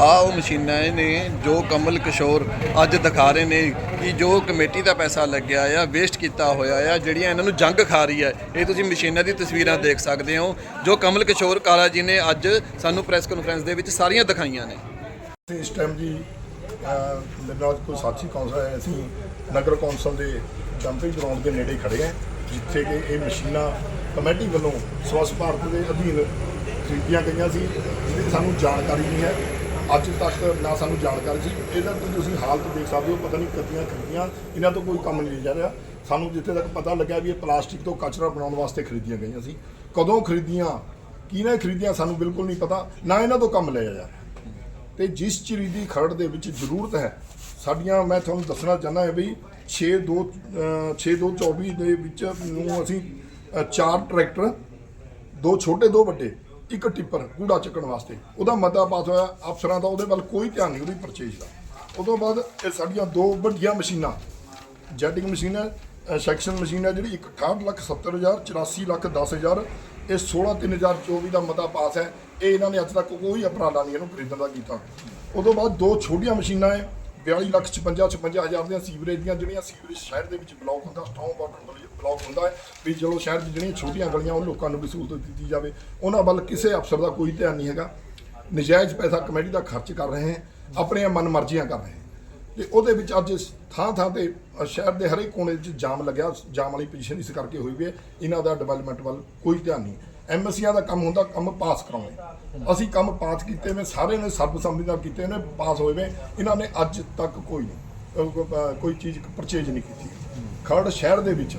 ਆ ਉਹ ਮਸ਼ੀਨਾਂ ਇਹ ਨੇ ਜੋ ਕਮਲ ਕਿਸ਼ੋਰ ਅੱਜ ਦਿਖਾ ਰਹੇ ਨੇ ਕਿ ਜੋ ਕਮੇਟੀ ਦਾ ਪੈਸਾ ਲੱਗਿਆ ਆ ਵੇਸਟ ਕੀਤਾ ਹੋਇਆ ਆ ਜਿਹੜੀਆਂ ਇਹਨਾਂ ਨੂੰ ਜੰਗ ਖਾ ਰਹੀ ਹੈ ਇਹ ਤੁਸੀਂ ਮਸ਼ੀਨਾਂ ਦੀ ਤਸਵੀਰਾਂ ਦੇਖ ਸਕਦੇ ਹੋ ਜੋ ਕਮਲ ਕਿਸ਼ੋਰ ਕਾਲਾ ਜੀ ਨੇ ਅੱਜ ਸਾਨੂੰ ਪ੍ਰੈਸ ਕਾਨਫਰੰਸ ਦੇ ਵਿੱਚ ਸਾਰੀਆਂ ਦਿਖਾਈਆਂ ਨੇ। ਇਸ ਟਾਈਮ ਜੀ ਅਹ, ਮੇਰੇ ਨਾਲ ਕੋਈ ਸਾਥੀ ਕੌਂਸਲ ਹੈ ਅਸੀਂ ਨਗਰ ਕੌਂਸਲ ਦੇ ਡੰਪਿੰਗ ਗਰਾਊਂਡ ਦੇ ਨੇੜੇ ਖੜੇ ਹਾਂ ਜਿੱਥੇ ਕਿ ਇਹ ਮਸ਼ੀਨਾਂ ਕਮੇਟੀ ਵੱਲੋਂ ਸਵੱਛ ਭਾਰਤ ਦੇ ਅਧੀਨ ਖਰੀਦੀਆਂ ਗਈਆਂ ਸੀ, ਜਿਹਦੀ ਸਾਨੂੰ ਜਾਣਕਾਰੀ ਨਹੀਂ ਹੈ। ਅੱਜ ਤੱਕ ਨਾ ਸਾਨੂੰ ਜਾਣਕਾਰੀ ਸੀ। ਇਹਨਾਂ ਤੋਂ ਤੁਸੀਂ ਹਾਲਤ ਦੇਖ ਸਕਦੇ ਹੋ, ਪਤਾ ਨਹੀਂ ਕਦੀਆਂ ਖਰੀਦੀਆਂ। ਇਹਨਾਂ ਤੋਂ ਕੋਈ ਕੰਮ ਨਹੀਂ ਜਾ ਰਿਹਾ। ਸਾਨੂੰ ਜਿੱਥੇ ਤੱਕ ਪਤਾ ਲੱਗਿਆ ਵੀ ਇਹ ਪਲਾਸਟਿਕ ਤੋਂ ਕਚਰਾ ਬਣਾਉਣ ਵਾਸਤੇ ਖਰੀਦੀਆਂ ਗਈਆਂ ਸੀ। ਕਦੋਂ ਖਰੀਦੀਆਂ, ਕਿਹਨੇ ਖਰੀਦੀਆਂ ਸਾਨੂੰ ਬਿਲਕੁਲ ਨਹੀਂ ਪਤਾ। ਨਾ ਇਹਨਾਂ ਤੋਂ ਕੰਮ ਲਿਆ ਜਾ ਰਿਹਾ। ਤੇ ਜਿਸ ਚੀਜ਼ ਦੀ ਖਰੜ ਦੇ ਵਿੱਚ ਜ਼ਰੂਰਤ ਹੈ, ਸਾਡੀਆਂ ਮੈਂ ਤੁਹਾਨੂੰ ਦੱਸਣਾ ਚਾਹੁੰਦਾ ਹਾਂ ਵੀ 6 2 6 2 24 ਦੇ ਵਿੱਚ ਨੂੰ ਅਸੀਂ ਚਾਰ ਟਰੈਕਟਰ, ਦੋ ਛੋਟੇ, ਦੋ ਵੱਡੇ ਇੱਕ ਟਿੱਪਰ ਕੂੜਾ ਚੱਕਣ ਵਾਸਤੇ। ਉਹਦਾ ਮਤਾ ਪਾਸ ਹੋਇਆ ਅਫਸਰਾਂ ਦਾ, ਉਹਦੇ ਵੱਲ ਕੋਈ ਧਿਆਨ ਨਹੀਂ ਉਹਦੀ ਪਰਚੇਜ ਦਾ। ਉਦੋਂ ਬਾਅਦ ਇਹ ਸਾਡੀਆਂ ਦੋ ਵੱਡੀਆਂ ਮਸ਼ੀਨਾਂ, ਜੈਟਿੰਗ ਮਸ਼ੀਨ ਹੈ ਸੈਕਸ਼ਨ ਮਸ਼ੀਨ ਹੈ, ਜਿਹੜੀ ਇੱਕ 68 ਲੱਖ 70 ਹਜ਼ਾਰ 84 ਲੱਖ 10 ਹਜ਼ਾਰ, ਇਹ 16 3024 ਦਾ ਮਤਾ ਪਾਸ ਹੈ। ਇਹ ਇਹਨਾਂ ਨੇ ਅੱਜ ਤੱਕ ਕੋਈ ਉਪਰਾਲਾ ਨਹੀਂ ਇਹਨੂੰ ਖਰੀਦਣ ਦਾ ਕੀਤਾ। ਉਦੋਂ ਬਾਅਦ ਦੋ ਛੋਟੀਆਂ ਮਸ਼ੀਨਾਂ ਹੈ 42 ਲੱਖ 56 56 ਹਜ਼ਾਰ ਦੀਆਂ ਸੀਵਰੇਜ ਦੀਆਂ ਜਿਹੜੀਆਂ ਸੀਵਰੇਜ ਸ਼ਹਿਰ ਦੇ ਵਿੱਚ ਬਲੌਕ ਹੁੰਦਾ ਸਟਾਉਂ ਵਾਟਰ ਬਲੌਕ ਹੁੰਦਾ ਹੈ, ਵੀ ਚਲੋ ਸ਼ਹਿਰ 'ਚ ਜਿਹੜੀਆਂ ਛੋਟੀਆਂ ਗਲੀਆਂ, ਉਹ ਲੋਕਾਂ ਨੂੰ ਵੀ ਸਹੂਲਤ ਦਿੱਤੀ ਜਾਵੇ। ਉਹਨਾਂ ਵੱਲ ਕਿਸੇ ਅਫਸਰ ਦਾ ਕੋਈ ਧਿਆਨ ਨਹੀਂ ਹੈਗਾ। ਨਜਾਇਜ਼ ਪੈਸਾ ਕਮੇਟੀ ਦਾ ਖਰਚ ਕਰ ਰਹੇ ਹਨ ਆਪਣੀਆਂ ਮਨਮਰਜ਼ੀਆਂ ਕਰ ਰਹੇ ਹਨ ਤੇ ਉਹਦੇ ਵਿੱਚ ਅੱਜ ਥਾਂ ਥਾਂ ਤੇ ਸ਼ਹਿਰ ਦੇ ਹਰੇਕ ਕੋਨੇ 'ਚ ਜਾਮ ਲੱਗਿਆ, ਜਾਮ ਵਾਲੀ ਪੋਜੀਸ਼ਨ ਇਸ ਕਰਕੇ ਹੋਈ ਵੀ ਹੈ। ਇਹਨਾਂ ਦਾ ਡਿਵੈਲਪਮੈਂਟ ਵੱਲ ਕੋਈ ਧਿਆਨ ਨਹੀਂ। ਐਮਐਸਸੀਆਂ ਦਾ ਕੰਮ ਹੁੰਦਾ, ਕੰਮ ਪਾਸ ਕਰਾਉਣੇ। ਅਸੀਂ ਕੰਮ ਪਾਸ ਕੀਤੇ ਨੇ, ਸਾਰੇ ਨੇ ਸਰਬਸੰਮਤੀ ਨਾਲ ਕੀਤੇ ਨੇ ਪਾਸ ਹੋਏ ਨੇ। ਇਹਨਾਂ ਨੇ ਅੱਜ ਤੱਕ ਕੋਈ ਨਹੀਂ ਕੋਈ ਚੀਜ਼ ਪਰਚੇਜ ਨਹੀਂ ਕੀਤੀ। ਖਰੜ ਸ਼ਹਿਰ ਦੇ ਵਿੱਚ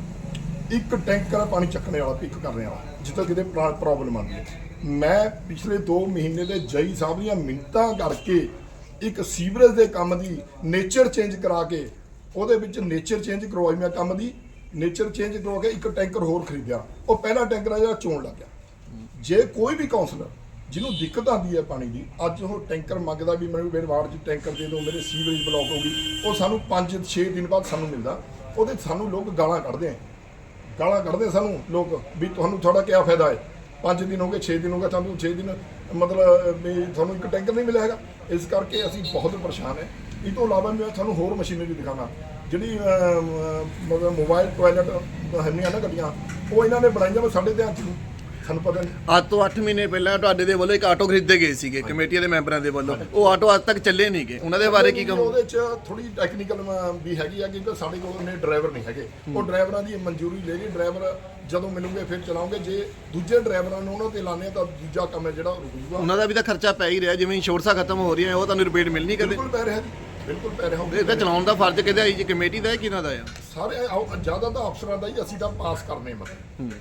ਇੱਕ ਟੈਂਕਰ ਪਾਣੀ ਚੱਕਣੇ ਵਾਲਾ ਪਿਕ ਕਰਨੇ ਵਾਲਾ, ਜਿੱਥੇ ਕਿਤੇ ਪ੍ਰੋਬਲਮ ਆਉਂਦੀ ਹੈ। ਮੈਂ ਪਿਛਲੇ 2 ਮਹੀਨੇ ਦੇ ਜਈ ਸਾਹਿਬ ਦੀਆਂ ਮਿੰਤਾਂ ਕਰਕੇ ਇੱਕ ਸੀਵਰੇਜ ਦੇ ਕੰਮ ਦੀ ਨੇਚਰ ਚੇਂਜ ਕਰਾ ਕੇ ਉਹਦੇ ਵਿੱਚ ਨੇਚਰ ਚੇਂਜ ਕਰਵਾਈ ਮੈਂ ਕੰਮ ਦੀ, ਨੇਚਰ ਚੇਂਜ ਕਰਵਾ ਕੇ ਇੱਕ ਟੈਂਕਰ ਹੋਰ ਖਰੀਦਿਆ। ਉਹ ਪਹਿਲਾ ਟੈਂਕਰ ਆ ਜਿਹੜਾ ਚੋਣ ਲੱਗ ਗਿਆ ਜੇ ਕੋਈ ਵੀ ਕਾਉਂਸਲਰ ਜਿਹਨੂੰ ਦਿੱਕਤ ਆਉਂਦੀ ਹੈ ਪਾਣੀ ਦੀ, ਅੱਜ ਉਹ ਟੈਂਕਰ ਮੰਗਦਾ ਵੀ ਮੈਨੂੰ ਮੇਰੇ ਵਾਰਡ 'ਚ ਟੈਂਕਰ ਦੇ ਦਿਓ, ਮੇਰੇ ਸੀਵਰੇਜ ਬਲੌਕ ਹੋ ਗਈ, ਉਹ ਸਾਨੂੰ 5-6 ਦਿਨ ਬਾਅਦ ਸਾਨੂੰ ਮਿਲਦਾ। ਉਹਦੇ 'ਚ ਸਾਨੂੰ ਲੋਕ ਗਾਲਾਂ ਕੱਢਦੇ ਆ। ਗਾਲਾਂ ਕੱਢਦੇ ਸਾਨੂੰ ਲੋਕ ਵੀ ਤੁਹਾਨੂੰ ਤੁਹਾਡਾ ਕੀ ਫਾਇਦਾ ਹੈ? 5 ਦਿਨ ਹੋ ਗਏ 6 ਦਿਨ ਹੋ ਗਏ, ਤੁਹਾਨੂੰ 6 ਦਿਨ ਮਤਲਬ ਵੀ ਤੁਹਾਨੂੰ ਇੱਕ ਟੈਂਕਰ ਨਹੀਂ ਮਿਲਿਆ ਹੈਗਾ। ਇਸ ਕਰਕੇ ਅਸੀਂ ਬਹੁਤ ਪਰੇਸ਼ਾਨ ਹੈ। ਇਹ ਤੋਂ ਇਲਾਵਾ ਮੈਂ ਤੁਹਾਨੂੰ ਹੋਰ ਮਸ਼ੀਨਰੀ ਦਿਖਾਣਾ ਜਿਹੜੀ ਮਤਲਬ ਮੋਬਾਈਲ, ਟਾਇਲਟ ਹੈਗੀਆਂ ਨਾ ਗੱਡੀਆਂ, ਉਹ ਇਹਨਾਂ ਨੇ ਬਣਾਈਆਂ ਮੈਂ ਸਾਡੇ ਧਿਆਨ ਚ। ਨਹੀਂ ਸਾਨੂੰ ਪਤਾ ਨਹੀਂ। ਅੱਜ ਤੋਂ 8 ਮਹੀਨੇ ਪਹਿਲਾਂ ਤੁਹਾਡੇ ਦੇ ਵੱਲੋਂ ਇੱਕ ਆਟੋ ਖਰੀਦੇ ਗਏ ਸੀਗੇ ਕਮੇਟੀ ਦੇ ਮੈਂਬਰਾਂ ਦੇ ਵੱਲੋਂ। ਉਹ ਆਟੋ ਅੱਜ ਤੱਕ ਚੱਲੇ ਨਹੀਂ ਗਏ। ਉਹਨਾਂ ਦੇ ਬਾਰੇ ਕੀ ਕਹੋ ਉਹਦੇ ਚ ਥੋੜੀ ਟੈਕਨੀਕਲ ਵੀ ਹੈਗੀ ਆ ਕਿਉਂਕਿ ਸਾਡੇ ਕੋਲ ਨੇ ਡਰਾਈਵਰ ਨਹੀਂ ਹੈਗੇ। ਉਹ ਡਰਾਈਵਰਾਂ ਦੀ ਮਨਜ਼ੂਰੀ ਲੈ ਕੇ ਡਰਾਈਵਰ ਜਦੋਂ ਮਿਲੂਗੇ ਫਿਰ ਚਲਾਉਂਗੇ। ਜੇ ਦੂਜੇ ਡਰਾਈਵਰਾਂ ਨੂੰ ਉਹਨਾਂ ਤੇ ਲਾਣੇ ਤਾਂ ਦੂਜਾ ਕੰਮ ਹੈ ਜਿਹੜਾ ਉਹ ਰੁਕ ਜੂਗਾ ਉਹਨਾਂ ਦਾ ਵੀ ਤਾਂ ਖਰਚਾ ਪੈ ਹੀ ਰਿਹਾ। ਜਿਵੇਂ ਇੰਸ਼ੋਰੈਂਸਾਂ ਖਤਮ ਹੋ ਰਹੀਆਂ ਉਹ ਤੁਹਾਨੂੰ ਰਿਪੇਟ ਮਿਲਣੀ ਕਦੇ। ਬਿਲਕੁਲ ਪੈ ਰਿਹਾ ਜੀ। ਬਿਲਕੁਲ ਪੈ ਰਿਹਾ। ਇਹ ਤਾਂ ਚਲਾਉਣ ਦਾ ਫਰਜ਼ ਕਿਹਦਾ ਹੈ ਜੀ? ਕਮੇਟੀ ਦਾ ਹੈ ਕਿਹਨਾਂ ਦਾ ਆ ਸਾਰੇ ਜ਼ਿਆਦਾ ਤਾਂ ਅਫਸਰਾਂ ਦਾ ਹੀ ਅਸੀਂ ਤਾਂ ਪਾਸ ਕਰਨੇ ਮਤਲਬ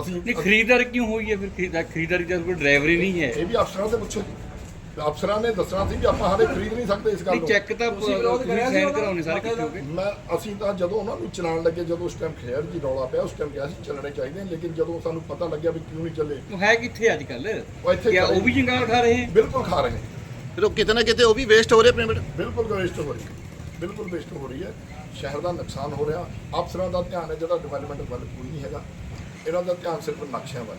ਅਸੀਂ ਨਹੀਂ ਖਰੀਦਦਾਰ ਕਿਉਂ ਹੋਈ ਹੈ? ਫਿਰ ਖਰੀਦਾ ਖਰੀਦਦਾਰੀ ਦਾ ਕੋਈ ਡਰਾਈਵਰ ਹੀ ਨਹੀਂ ਹੈ। ਇਹ ਵੀ ਅਫਸਰਾਂ ਦੇ ਪੁੱਛੋ ਜੀ। ਅਫਸਰਾਂ ਨੇ ਦੱਸਣਾ ਸੀ ਵੀ ਆਪਾਂ ਹਾਲੇ ਖਰੀਦ ਨਹੀਂ ਸਕਦੇ ਇਸ ਗੱਲ ਨਹੀਂ ਨੂੰ। ਚੈੱਕ ਤਾਂ ਤੁਸੀਂ ਸਾਈਨ ਕਰਾਉਣੇ ਸਾਰੇ ਇਕੱਠੇ ਹੋ ਕੇ ਮੈਂ ਅਸੀਂ ਤਾਂ ਜਦੋਂ ਉਹਨਾਂ ਨੂੰ ਚਲਾਉਣ ਲੱਗੇ ਜਦੋਂ ਉਸ ਟਾਈਮ ਖੈਰ ਜੀ ਰੌਲਾ ਪਿਆ ਉਸ ਟਾਈਮ ਕਿਹਾ ਸੀ ਚੱਲਣੇ ਚਾਹੀਦੇ ਨੇ, ਲੇਕਿਨ ਜਦੋਂ ਸਾਨੂੰ ਪਤਾ ਲੱਗਿਆ ਵੀ ਕਿਉਂ ਨਹੀਂ ਚੱਲੇ। ਉਹ ਹੈ ਕਿੱਥੇ ਅੱਜ ਕੱਲ ਉਹ ਇੱਥੇ ਕਿਆ ਉਹ ਵੀ ਜੰਗਾਲ ਖਾ ਰਹੇ ਹੈ ਬਿਲਕੁਲ ਖਾ ਰਹੇ ਨੇ। ਫਿਰ ਉਹ ਕਿਤੇ ਨਾ ਕਿਤੇ ਉਹ ਵੀ ਵੇਸਟ ਹੋ ਰਹੇ ਪੇਮੈਂਟ ਬਿਲਕੁਲ ਵੇਸਟ ਹੋ ਰਹੀ ਹੈ। ਬਿਲਕੁਲ ਵੇਸਟ ਹੋ ਰਹੀ ਹੈ। ਸ਼ਹਿਰ ਦਾ ਨੁਕਸਾਨ ਹੋ ਰਿਹਾ। ਅਫਸਰਾਂ ਦਾ ਧਿਆਨ ਹੈ ਜਿਹੜਾ ਡਿਵੈਲਪਮੈਂਟ ਵੱਲ ਕੋਈ ਨਹੀਂ ਹੈਗਾ। ਇਹਨਾਂ ਦਾ ਧਿਆਨ ਸਿਰਫ ਨਕਸ਼ਿਆਂ ਵੱਲ।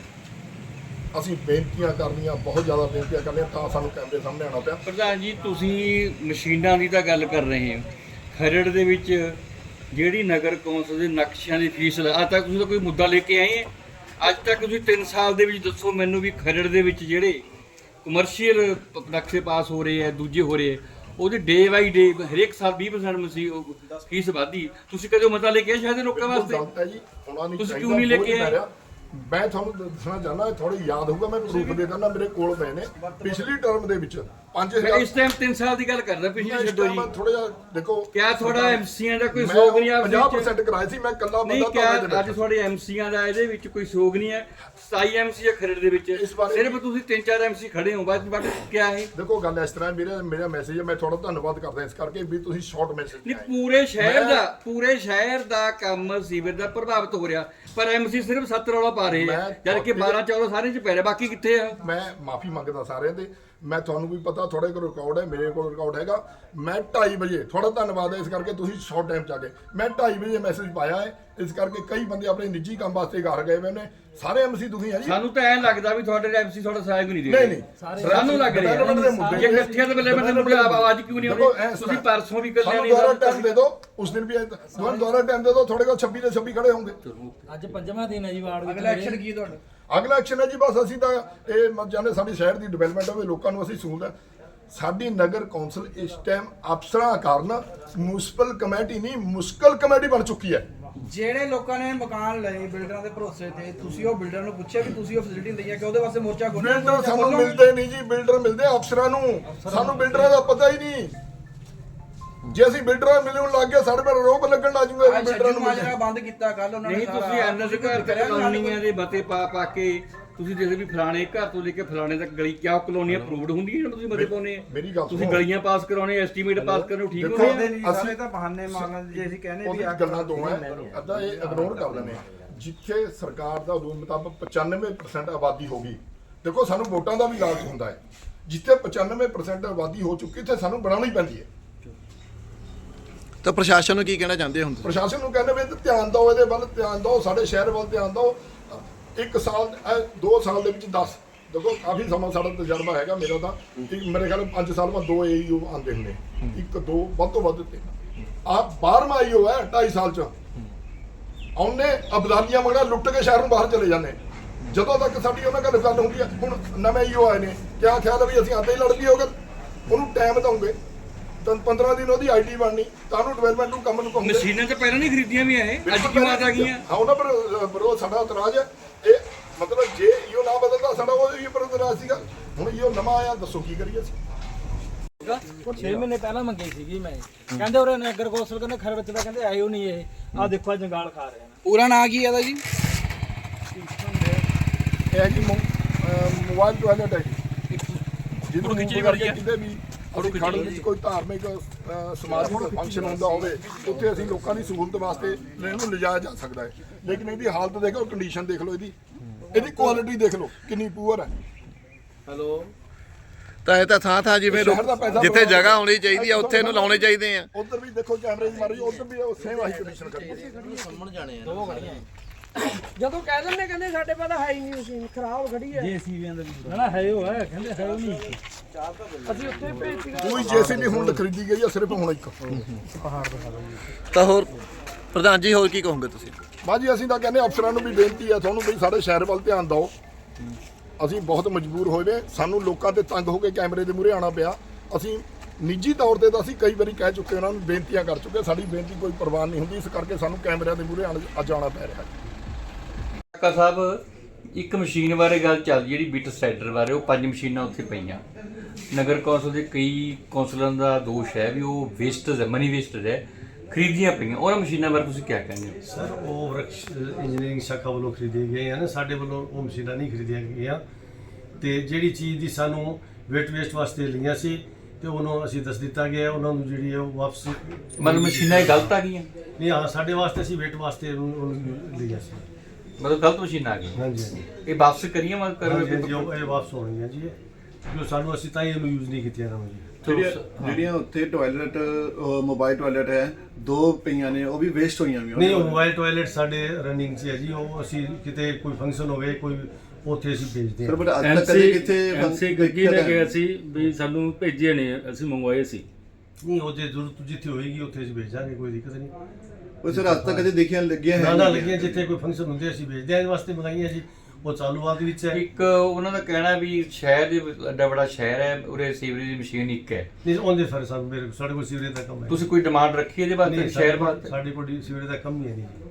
ਅਸੀਂ ਬੇਨਤੀਆਂ ਕਰਨੀਆਂ, ਬਹੁਤ ਜ਼ਿਆਦਾ ਬੇਨਤੀਆਂ ਕਰਨੀਆਂ ਤਾਂ ਸਾਨੂੰ ਕੈਮਰੇ ਸਾਹਮਣੇ ਆਉਣਾ ਪਿਆ। ਪ੍ਰਧਾਨ ਜੀ, ਤੁਸੀਂ ਮਸ਼ੀਨਾਂ ਦੀ ਤਾਂ ਗੱਲ ਕਰ ਰਹੇ ਹੋ। ਖਰੜ ਦੇ ਵਿੱਚ ਜਿਹੜੀ ਨਗਰ ਕੌਂਸਲ ਦੇ ਨਕਸ਼ਿਆਂ ਦੀ ਫੀਸ ਅੱਜ ਤੱਕ ਤੁਸੀਂ ਤਾਂ ਕੋਈ ਮੁੱਦਾ ਲੈ ਕੇ ਆਏ ਹੈ ਅੱਜ ਤੱਕ ਤੁਸੀਂ 3 ਸਾਲ ਦੇ ਵਿੱਚ ਦੱਸੋ ਮੈਨੂੰ ਵੀ ਖਰੜ ਦੇ ਵਿੱਚ ਜਿਹੜੇ ਕਮਰਸ਼ੀਅਲ ਨਕਸ਼ੇ ਪਾਸ ਹੋ ਰਹੇ ਹੈ ਦੂਜੇ ਹੋ ਰਹੇ ਹੈ ਉਹਦੇ ਡੇ ਬਾਈ ਡੇ ਹਰੇਕ ਸਾਲ 20% ਮਸੀ ਫੀਸ ਵਧਦੀ। ਤੁਸੀਂ ਕਦੇ ਮਤਾ ਲੈ ਕੇ ਸ਼ਾਇਦ ਲੋਕਾਂ ਵਾਸਤੇ? ਜੀ ਤੁਸੀਂ ਕਿਉਂ ਨਹੀਂ ਲੈ ਕੇ ਆਏ? ਮੈਂ ਤੁਹਾਨੂੰ ਦੱਸਣਾ ਚਾਹੁੰਦਾ ਥੋੜੀ ਯਾਦ ਹੋਊਗਾ ਮੈਂ ਪ੍ਰੂਫ ਦੇ ਦਿੰਦਾ ਮੇਰੇ ਕੋਲ ਪਏ ਨੇ। ਪਿਛਲੀ ਟਰਮ ਦੇ ਵਿੱਚ 5000 ਇਸ ਟਾਈਮ 3 ਸਾਲ ਦੀ ਗੱਲ ਕਰਦਾ ਪਿਛਲੀ ਛੱਡੋ ਜੀ। ਥੋੜਾ ਜਿਹਾ ਦੇਖੋ ਕਿਆ ਤੁਹਾਡਾ ਐਮਸੀਆਂ ਦਾ ਕੋਈ ਸੋਗ ਨਹੀਂ ਆਪ 50% ਕਰਾਏ ਸੀ ਮੈਂ ਕੱਲਾ ਬੰਦਾ ਤੁਹਾਡੇ ਅੱਜ ਤੁਹਾਡੇ ਐਮਸੀਆਂ ਦਾ ਇਹਦੇ ਵਿੱਚ ਕੋਈ ਸੋਗ ਨਹੀਂ ਹੈ? 27 ਐਮਸੀ ਖਰੜ ਦੇ ਵਿੱਚ। ਸਿਰਫ ਤੁਸੀਂ 3-4 ਐਮਸੀ ਖੜੇ ਹੋ ਬਸ ਬਾਕੀ ਕਿਆ ਹੈ? ਦੇਖੋ ਗੱਲ ਇਸ ਤਰ੍ਹਾਂ ਮੇਰੇ ਮੇਰਾ ਮੈਸੇਜ ਹੈ ਮੈਂ ਤੁਹਾਡਾ ਧੰਨਵਾਦ ਕਰਦਾ ਇਸ ਕਰਕੇ ਵੀ ਤੁਸੀਂ ਸ਼ਾਰਟ ਮੈਸੇਜ ਨਹੀਂ ਪੂਰੇ ਸ਼ਹਿਰ ਦਾ ਪੂਰੇ ਸ਼ਹਿਰ ਦਾ ਕੰਮ ਸੀਵਰ ਦਾ ਪ੍ਰਭਾਵਿਤ ਹੋ ਰਿਹਾ। ਪਰ ਐਮਸੀ ਸਿਰਫ 7 ਰੌਲਾ ਪਾ ਰਹੇ ਆ ਜਦ ਕਿ 12 14 ਸਾਰੇ ਚ ਪੈ ਰਿਹਾ ਬਾਕੀ ਕਿੱਥੇ ਆ? ਮੈਂ ਮਾਫੀ ਮੰਗਦਾ ਸਾਰਿਆਂ ਦੇ ਮੈਂ ਤੁਹਾਨੂੰ ਵੀ ਪਤਾ ਤੁਹਾਡੇ ਕੋਲ ਰਿਕਾਰਡ ਹੈ, ਮੇਰੇ ਕੋਲ ਰਿਕਾਰਡ ਹੈਗਾ। ਮੈਂ 2:30 ਵਜੇ ਤੁਹਾਡਾ ਧੰਨਵਾਦ ਹੈ ਇਸ ਕਰਕੇ ਤੁਸੀਂ ਸ਼ਾਰਟ ਟਾਈਮ ਚ ਆ ਗਏ। ਮੈਂ 2:30 ਵਜੇ ਮੈਸੇਜ ਪਾਇਆ ਹੈ। ਇਸ ਕਰਕੇ ਕਈ ਬੰਦੇ ਆਪਣੇ ਨਿੱਜੀ ਕੰਮ ਵਾਸਤੇ ਘਰ ਗਏ ਹੋਏ ਨੇ। ਸਾਰੇ ਐਮਸੀ ਦੁਖੀ ਆ ਜੀ। ਸਾਨੂੰ ਤਾਂ ਐਂ ਲੱਗਦਾ ਵੀ ਤੁਹਾਡੇ ਐਮਸੀ ਤੁਹਾਡਾ ਸਹਾਇਕ ਨਹੀਂ ਦੇ ਨਹੀਂ ਰਹੇ। ਨਹੀਂ। ਸਾਨੂੰ ਲੱਗ ਰਿਹਾ। ਜੇ ਇਕੱਠੀਆਂ ਦੇ ਵੇਲੇ ਮੈਨੂੰ ਮੁੰਡੇ ਆਵਾਜ਼ ਕਿਉਂ ਨਹੀਂ ਆਉਂਦੀ? ਤੁਸੀਂ। ਪਰਸੋਂ ਵੀ ਸਾਨੂੰ ਨਹੀਂ ਦੁਬਾਰਾ ਟਾਈਮ ਦੇ ਦਿਓ। ਉਸ ਦਿਨ ਵੀ ਦੁਬਾਰਾ ਦੁਬਾਰਾ ਟਾਈਮ ਦੇ ਦਿਓ ਤੁਹਾਡੇ ਕੋਲ 26 ਦੇ 26 ਖੜੇ ਹੋਣਗੇ। ਅੱਜ ਪੰਜਵਾਂ ਦਿਨ ਹੈ ਜੀ ਵਾਰਡ ਵਿੱਚ ਅਗਲਾ ਐਕਸ਼ਨ ਕੀ ਹੈ ਤੁਹਾਡਾ? ਅਗਲਾ ਐਕਸ਼ਨ ਹੈ ਜੀ ਬਸ ਅਸੀਂ ਤਾਂ ਇਹ ਚਾਹੁੰਦੇ ਸਾਡੀ ਸ਼ਹਿਰ ਦੀ ਡਿਵੈਲਪਮੈਂਟ ਹੋਵੇ ਲੋਕਾਂ ਨੂੰ ਅਸੀਂ ਸਹੂਲਤ ਸਾਡੀ ਨਗਰ ਕੌਂਸਲ ਇਸ ਟਾਈਮ ਅਫਸਰਾਂ ਕਾਰਨ ਮਿਊਨਿਸਪਲ ਕਮੇਟੀ ਨਹੀਂ ਮੁਸ਼ਕਲ ਕਮੇਟੀ ਬਣ ਚੁੱਕੀ ਹੈ। ਜਿਹੜੇ ਲੋਕਾਂ ਨੇ ਮਕਾਨ ਲਏ ਬਿਲਡਰਾਂ ਦੇ ਭਰੋਸੇ ਤੇ ਤੁਸੀਂ ਉਹ ਬਿਲਡਰ ਨੂੰ ਪੁੱਛਿਆ ਵੀ ਤੁਸੀਂ ਉਹ ਫੈਸਿਲਿਟੀ ਲਈ ਕਿ ਉਹਦੇ ਵਾਸਤੇ ਮੋਰਚਾ ਖੋਲ੍ਹਣਾ? ਬਿਲਡਰ ਸਾਨੂੰ? ਮਿਲਦੇ ਨਹੀਂ ਜੀ ਬਿਲਡਰ ਮਿਲਦੇ ਆ ਅਫਸਰਾਂ ਨੂੰ ਸਾਨੂੰ ਬਿਲਡਰਾਂ ਦਾ ਪਤਾ ਹੀ ਨਹੀਂ ਜੇ ਅਸੀਂ ਬਿਲਡਰਾਂ ਨੂੰ ਮਿਲਣ ਲੱਗ ਗਏ ਸਾਡੇ ਪਰ ਰੋਕ ਲੱਗਣ ਲੱਗ ਜੂਗਾ ਅੱਜ ਬਿਲਡਰਾਂ ਛੱਜੂ ਨੂੰ ਮਾਜਰਾ ਮਿਲਣ ਬੰਦ ਕੀਤਾ ਕੱਲ ਉਹਨਾਂ ਨੇ ਨਹੀਂ ਤੁਸੀਂ ਐਨਐਸ ਘਰ ਤੱਕ ਕਲੋਨੀਆਂ ਦੇ ਬਤੇ ਪਾ ਪਾ ਕੇ ਤੁਸੀਂ ਦੇਖਦੇ ਵੀ ਫਲਾਣੇ ਘਰ ਤੋਂ ਲੈ ਕੇ ਫਲਾਣੇ ਤੱਕ ਗਲੀ ਕਿਆ ਕਲੋਨੀਆਂ ਅਪਰੂਵਡ ਹੁੰਦੀਆਂ ਜਿਹੜੀਆਂ ਤੁਸੀਂ ਬਤੇ ਪਾਉਨੇ ਆ? ਮੇਰੀ ਗੱਲ ਤੁਸੀਂ ਸੁਣੋ। ਗਲੀਆਂ ਪਾਸ ਕਰਾਉਣੇ ਐਸਟੀਮੇਟ ਪਾਸ ਕਰਨੇ ਠੀਕ ਦੇਖੋ, ਆ? ਨਹੀਂ ਅਸੀਂ- ਸਾਰੇ ਤਾਂ ਬਹਾਨੇ ਮਾਰਨ ਜੇ ਅਸੀਂ ਕਹਿੰਦੇ ਵੀ ਉਹਦੀ ਆ ਗੱਲਾਂ ਦੋ ਹੈ ਅੱਧਾ ਇਹ ਇਗਨੋਰ ਕਰ ਲੈਣੇ ਜਿੱਥੇ ਸਰਕਾਰ ਦਾ ਰੂਲ ਮੁਤਾਬਕ 95% ਆਬਾਦੀ ਹੋ ਗਈ ਦੇਖੋ ਸਾਨੂੰ ਵੋਟਾਂ ਦਾ ਵੀ ਲਾਲਚ ਹੁੰਦਾ ਹੈ ਜਿੱਥੇ 95% ਆਬਾਦੀ ਹੋ ਚੁੱਕੀ ਤੇ ਸਾਨੂੰ ਬਣਾਉਣੀ ਪੈਂਦੀ ਹੈ ਤਾਂ ਪ੍ਰਸ਼ਾਸਨ ਨੂੰ ਕੀ ਕਹਿਣਾ ਚਾਹੁੰਦੇ ਹੋ ਹੁਣ? ਤੁਸੀਂ? ਪ੍ਰਸ਼ਾਸਨ ਨੂੰ ਕਹਿੰਦੇ ਵੀ ਇਹ ਤੇ ਧਿਆਨ ਦਿਓ ਇਹਦੇ ਵੱਲ ਧਿਆਨ ਦਿਓ ਸਾਡੇ ਸ਼ਹਿਰ ਵੱਲ ਧਿਆਨ ਦਿਓ। ਇੱਕ ਸਾਲ ਦੋ ਸਾਲ ਦੇ ਵਿੱਚ 10 ਦੇਖੋ ਕਾਫੀ ਸਮਾਂ ਸਾਡਾ ਤਜਰਬਾ ਹੈਗਾ ਮੇਰਾ ਤਾਂ। ਇੱਕ ਮੇਰੇ ਖਿਆਲ 5 ਸਾਲ ਬਾਅਦ ਦੋ ਏਯੂ ਆਉਂਦੇ ਹੁੰਦੇ ਇੱਕ ਦੋ ਵੱਧ ਤੋਂ ਵੱਧ ਤਿੰਨ ਆ 12ਵਾਂ ਏਯੂ ਹੈ 2.5 ਸਾਲ ਚ। ਆਉਨੇ ਅਬਦਾਲੀਆਂ ਮਗਰ ਲੁੱਟ ਕੇ ਸ਼ਹਿਰ ਨੂੰ ਬਾਹਰ ਚਲੇ ਜਾਂਦੇ ਜਦੋਂ ਤੱਕ ਸਾਡੀ ਉਹਨਾਂ ਨਾਲ ਗੱਲ ਹੁੰਦੀ ਹੈ ਹੁਣ ਨਵੇਂ ਈਓ ਆਏ ਨੇ ਕਿਆ ਖਿਆਲ ਹੈ ਵੀ ਅਸੀਂ ਆਂਦੇ ਹੀ ਲੜ ਪਈ ਹੋਗੇ ਉਹਨੂੰ ਟਾਈਮ ਦਵਾਂਗੇ ਤਾਂ 15 ਦਿਨ ਉਹਦੀ ਆਈਡੀ ਬਣਨੀ ਤਾਂ ਨੂੰ ਡਿਵੈਲਪਮੈਂਟ ਨੂੰ ਕੰਮ ਨੂੰ ਕਹੋਗੇ। ਮਸ਼ੀਨਾਂ ਤਾਂ ਪਹਿਲਾਂ ਨਹੀਂ ਖਰੀਦੀਆਂ ਵੀ ਇਹ ਅੱਜ ਕਿਉਂ ਆ ਗਈਆਂ ਹਾਂ ਉਹਨਾਂ ਪਰ ਪਰ ਉਹ ਸਾਡਾ ਇਤਰਾਜ਼ ਹੈ। ਇਹ ਮਤਲਬ ਜੇ ਈਓ ਨਾ ਬਦਲਦਾ ਸਾਡਾ ਉਹ ਪਰ ਇਤਰਾਜ਼ ਸੀਗਾ। ਹੁਣ ਈਓ ਨਵਾਂ ਆਇਆ ਦੱਸੋ ਕੀ ਕਰੀਏ ਅਸੀਂ? 6 ਮਹੀਨੇ ਪਹਿਲਾਂ ਮੰਗੀ ਸੀਗੀ ਮੈਂ। ਕਹਿੰਦੇ ਉਰੇ ਨਗਰ ਕੌਂਸਲ ਕਹਿੰਦੇ ਖਰ ਵਿੱਚ ਦਾ ਕਹਿੰਦੇ ਆਇਓ ਨਹੀਂ ਇਹ। ਆ ਦੇਖੋ ਆ ਜੰਗਾਲ ਖਾ ਰਹੇ ਨੇ। ਪੂਰਾ ਨਾਂ ਕੀ ਇਹਦਾ ਜੀ? ਇਹ ਹੈ ਜੀ ਮੋਬਾਈਲ ਟਾਇਲਟ ਹੈ ਜੀ। ਜਿਹਨੂੰ ਖਿੱਚੀ ਹੈ। ਕਿਤੇ ਵੀ ਅਸੀਂ ਖੜਨ ਵਿੱਚ ਕੋਈ ਧਾਰਮਿਕ ਅਹ, ਸਮਾਜਿਕ ਫੰਕਸ਼ਨ ਹੁੰਦਾ ਹੋਵੇ ਉੱਥੇ ਅਸੀਂ ਲੋਕਾਂ ਦੀ ਸਹੂਲਤ ਵਾਸਤੇ ਇਹਨੂੰ ਲਿਜਾਇਆ ਜਾ ਸਕਦਾ ਹੈ। ਲੇਕਿਨ ਇਹਦੀ ਹਾਲਤ ਦੇਖੋ ਕੰਡੀਸ਼ਨ ਦੇਖ ਲਓ ਇਹਦੀ। ਇਹਦੀ ਕੁਆਲਿਟੀ ਦੇਖ ਲਓ ਕਿੰਨੀ ਪੂਅਰ ਹੈ। ਤਾਂ ਇਹ ਤਾਂ ਥਾਂ ਥਾਂ ਜਿਵੇਂ ਸ਼ਹਿਰ ਦਾ ਪੈਸਾ ਜਿੱਥੇ ਬਰਬਾਦ ਜਗ੍ਹਾ ਹੋਣੀ ਚਾਹੀਦੀ ਆ ਉੱਥੇ ਇਹਨੂੰ ਲਾਉਣੇ ਚਾਹੀਦੇ ਆ। ਉਧਰ ਵੀ ਦੇਖੋ ਕੈਮਰੇ ਦੀ ਮਾਰੀ ਉਧਰ ਵੀ ਉਹ ਸੇਮ ਆਹੀ ਕੰਡੀਸ਼ਨ ਕਰੀ ਜਦੋਂ ਕਹਿ ਦਿੰਦੇ ਕਹਿੰਦੇ ਸਾਡੇ ਤਾਂ ਹੈ ਹੀ ਨਹੀਂ ਮਸ਼ੀਨ ਖਰਾਬ ਖੜੀ ਹੈ। ਜੀਸੀਬੀਆਂ ਦਾ ਵੀ ਨਾ ਹੈ ਉਹ ਹੈ ਕਹਿੰਦੇ ਹੈ ਉਹ ਨਹੀਂ। ਅਸੀਂ ਉੱਥੇ ਭੇਜਤੀ ਕੋਈ ਜੇਸੀਬੀ ਹੁਣ ਖਰੀਦੀ ਗਈ ਆ ਸਿਰਫ ਹੁਣ ਇੱਕ। ਤਾਂ ਹੋਰ ਪ੍ਰਧਾਨ ਜੀ ਹੋਰ ਕੀ ਕਹੋਗੇ ਤੁਸੀਂ? ਬਾਜੀ ਅਸੀਂ ਤਾਂ ਕਹਿੰਦੇ ਅਫਸਰਾਂ ਨੂੰ ਵੀ ਬੇਨਤੀ ਹੈ ਤੁਹਾਨੂੰ ਵੀ ਸਾਡੇ ਸ਼ਹਿਰ ਵੱਲ ਧਿਆਨ ਦਿਓ। ਅਸੀਂ ਬਹੁਤ ਮਜਬੂਰ ਹੋਏ ਵੇ ਸਾਨੂੰ ਲੋਕਾਂ ਤੇ ਤੰਗ ਹੋ ਕੇ ਕੈਮਰੇ ਦੇ ਮੂਹਰੇ ਆਣਾ ਪਿਆ। ਅਸੀਂ ਨਿੱਜੀ ਤੌਰ ਤੇ ਤਾਂ ਅਸੀਂ ਕਈ ਵਾਰੀ ਕਹਿ ਚੁੱਕੇ ਉਹਨਾਂ ਨੂੰ ਬੇਨਤੀਆਂ ਕਰ ਚੁੱਕੇ ਸਾਡੀ ਬੇਨਤੀ ਕੋਈ ਪ੍ਰਵਾਨ ਨਹੀਂ ਹੁੰਦੀ। ਇਸ ਕਰਕੇ ਸਾਨੂੰ ਕੈਮਰਿਆਂ ਦੇ ਮੂਹਰੇ ਆਉਣ- ਅੱਜ ਆਉਣਾ ਪੈ ਰਿਹਾ ਹੈ। ਕਾਕਾ ਸਾਹਿਬ ਇੱਕ ਮਸ਼ੀਨ ਬਾਰੇ ਗੱਲ ਚੱਲ ਜਿਹੜੀ ਬਿਟ ਸਟੈਡਰ ਬਾਰੇ ਉਹ ਪੰਜ ਮਸ਼ੀਨਾਂ ਉੱਥੇ ਪਈਆਂ। ਨਗਰ ਕੌਂਸਲ ਦੇ ਕਈ ਕੌਂਸਲਰਾਂ ਦਾ ਦੋਸ਼ ਹੈ ਵੀ ਉਹ ਵੇਸਟਡ ਹੈ ਮਨੀ ਵੇਸਟਡ ਹੈ ਖਰੀਦੀਆਂ ਪਈਆਂ। ਉਹਨਾਂ ਮਸ਼ੀਨਾਂ ਬਾਰੇ ਤੁਸੀਂ ਕੀ ਕਹਿੰਦੇ ਹੋ? ਸਰ ਉਹ ਵਰਕਸ਼ ਇੰਜੀਨੀਅਰਿੰਗ ਸ਼ਾਖਾ ਵੱਲੋਂ ਖਰੀਦੇ ਗਏ ਹਨ ਸਾਡੇ ਵੱਲੋਂ ਉਹ ਮਸ਼ੀਨਾਂ ਨਹੀਂ ਖਰੀਦੀਆਂ ਗਈਆਂ। ਤੇ ਜਿਹੜੀ ਚੀਜ਼ ਦੀ ਸਾਨੂੰ ਵੇਟ ਵੇਸਟ ਵਾਸਤੇ ਲਈਆਂ ਸੀ ਤੇ ਉਹਨੂੰ ਅਸੀਂ ਦੱਸ ਦਿੱਤਾ ਗਿਆ। ਉਹਨਾਂ ਨੂੰ ਜਿਹੜੀ ਹੈ ਉਹ ਵਾਪਸ ਮਤਲਬ ਮਸ਼ੀਨਾਂ ਇਹ ਗਲਤ ਆ ਗਈਆਂ? ਨਹੀਂ ਹਾਂ ਸਾਡੇ ਵਾਸਤੇ ਅਸੀਂ ਵੇਟ ਵਾਸਤੇ ਉਹਨੂੰ ਲਈਆਂ ਸੀ। ਮਤਲਬ ਗਲਤ ਮਸ਼ੀਨਾਂ ਆ ਗਈਆਂ ਹਾਂਜੀ ਹਾਂਜੀ। ਇਹ ਵਾਪਸ ਕਰੀਏ ਮਤ ਹਾਂਜੀ, ਹਾਂਜੀ, ਕਰੋ ਉਹ ਇਹ ਵਾਪਸ ਹੋਣਗੀਆਂ ਜੀ। ਇਹ। ਜੋ ਸਾਨੂੰ ਅਸੀਂ ਤਾਂ ਹੀ ਇਹਨੂੰ ਯੂਜ਼ ਨਹੀਂ ਕੀਤੀਆਂ ਨਾ ਜੀ। ਜਿਹੜੀਆਂ ਜਿਹੜੀਆਂ ਉੱਥੇ ਟਾਇਲਟ ਮੋਬਾਈਲ ਟਾਇਲਟ ਹੈ ਦੋ ਪਈਆਂ ਨੇ ਉਹ ਵੀ ਵੇਸਟ ਹੋਈਆਂ ਵੀ ਨਹੀਂ ਉਹ ਮੋਬਾਈਲ ਟਾਇਲਟ ਸਾਡੇ ਰਨਿੰਗ 'ਚ ਹੈ ਜੀ ਉਹ ਅਸੀਂ ਕਿਤੇ ਕੋਈ ਫੰਕਸ਼ਨ ਹੋਵੇ ਕੋਈ ਉੱਥੇ ਅਸੀਂ ਭੇਜਦੇ ਹਾਂ। ਬਟ ਅੱਜ ਤੱਕ ਕਦੇ ਕਿੱਥੇ ਐਮਸੀ ਗੱਗੀ ਨੇ ਕਿਹਾ ਸੀ ਵੀ ਸਾਨੂੰ ਭੇਜੇ ਨੇ ਅਸੀਂ ਮੰਗਵਾਏ ਸੀ। ਨਹੀਂ ਉਹ ਜੇ ਜ਼ਰੂਰਤ ਜਿੱਥੇ ਹੋਏਗੀ ਉੱਥੇ ਅਸੀਂ ਭੇਜਾਂਗੇ ਕੋਈ ਦਿੱਕਤ ਨਹੀਂ। ਉਹ ਸਰ ਅੱਜ ਤੱਕ ਕਦੇ ਦੇਖਿਆ ਲੱਗਿਆ ਹੈ ਨਾ ਨਾ। ਲੱਗੀਆਂ ਜਿੱਥੇ ਕੋਈ ਫੰਕਸ਼ਨ ਹੁੰਦੇ ਅਸੀਂ ਭੇਜਦੇ ਹਾਂ ਇਸ ਵਾਸਤੇ ਮੰਗਾਈਆਂ ਜੀ ਉਹ ਚਾਲੂਵਾਦ ਵਿੱਚ ਹੈ ਇੱਕ ਉਹਨਾਂ ਦਾ ਕਹਿਣਾ ਵੀ ਸ਼ਹਿਰ ਦੇ ਵਿੱਚ ਐਡਾ ਬੜਾ ਸ਼ਹਿਰ ਹੈ ਉਰੇ ਸੀਵਰੇਜ ਦੀ ਮਸ਼ੀਨ ਇੱਕ ਹੈ ਨਹੀਂ ਉਹਦੇ ਫਿਰ ਸਾਨੂੰ ਮੇਰੇ ਸਾਡੇ ਕੋਲ ਸੀਵਰੇਜ ਦਾ ਕੰਮ ਹੈ ਤੁਸੀਂ ਕੋਈ ਡਿਮਾਂਡ ਰੱਖੀ ਇਹਦੇ ਵਾਸਤੇ ਨਹੀਂ ਸ਼ਹਿਰ ਵਾਸਤੇ ਸਾਡੇ ਕੋਲ ਸੀਵਰੇਜ ਦਾ ਕੰਮ ਹੀ ਹੈ ਨਹੀਂ ਜੀ ਚਲੋ।